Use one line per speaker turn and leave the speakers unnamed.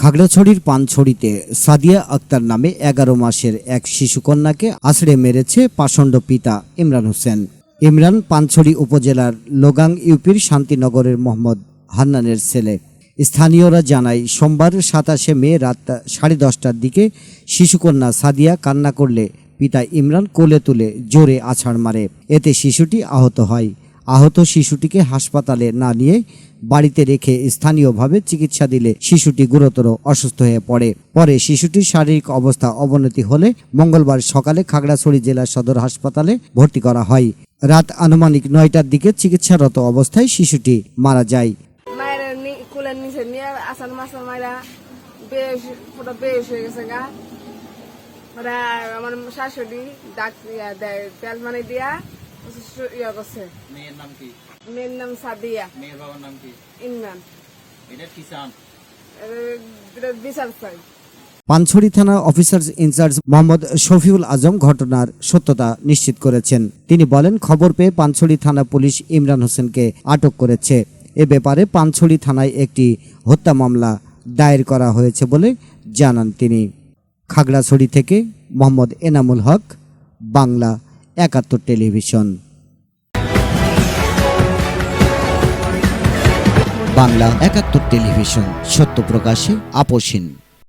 খাগড়াছড়ির পানছড়িতে সাদিয়া আক্তার নামে এগারো মাসের এক শিশুকন্যাকে আছড়ে মেরেছে পাষণ্ড পিতা ইমরান হোসেন। ইমরান পানছড়ি উপজেলার লোগাং ইউপির শান্তিনগরের মোহাম্মদ হান্নানের ছেলে। স্থানীয়রা জানায়, সোমবার সাতাশে মে রাত সাড়ে দশটার দিকে শিশুকন্যা সাদিয়া কান্না করলে পিতা ইমরান কোলে তুলে জোরে আছাড় মারে। এতে শিশুটি আহত হয়। আহত শিশুটিকে হাসপাতালে না নিয়ে বাড়িতে রেখে স্থানীয়ভাবে চিকিৎসা দিলে শিশুটি গুরুতর অসুস্থ হয়ে পড়ে। পরে শিশুটির শারীরিক অবস্থা অবনতি হলে মঙ্গলবার সকালে খাগড়াছড়ি জেলা সদর হাসপাতালে ভর্তি করা হয়। রাত আনুমানিক নয়টার দিকে চিকিৎসারত অবস্থায় শিশুটি মারা যায়।
আমার শাশুড়ি ডাক ইয়া দেয়, তেল মানে দিয়া ইয়া করছে
মেয়ের নাম কি
মেয়ের নাম সাদিয়া
মেয়ের বাবার নাম কি
ইমরান
এটা কি চান
এটা বিচার চাই
পানছড়ি থানা অফিসার ইনচার্জ মোহাম্মদ শফিউল আজম ঘটনার সত্যতা নিশ্চিত করেছেন। তিনি বলেন খবর পেয়ে পানছড়ি থানা পুলিশ ইমরান হোসেনকে আটক করেছে। এ ব্যাপারে পানছড়ি থানায় একটি হত্যা মামলা দায়ের করা হয়েছে বলে জানান তিনি। খাগড়াছড়ি থেকে মোহাম্মদ এনামুল হক বাংলা একাত্তর টেলিভিশন। বাংলা একাত্তর টেলিভিশন সত্য প্রকাশে আপোষহীন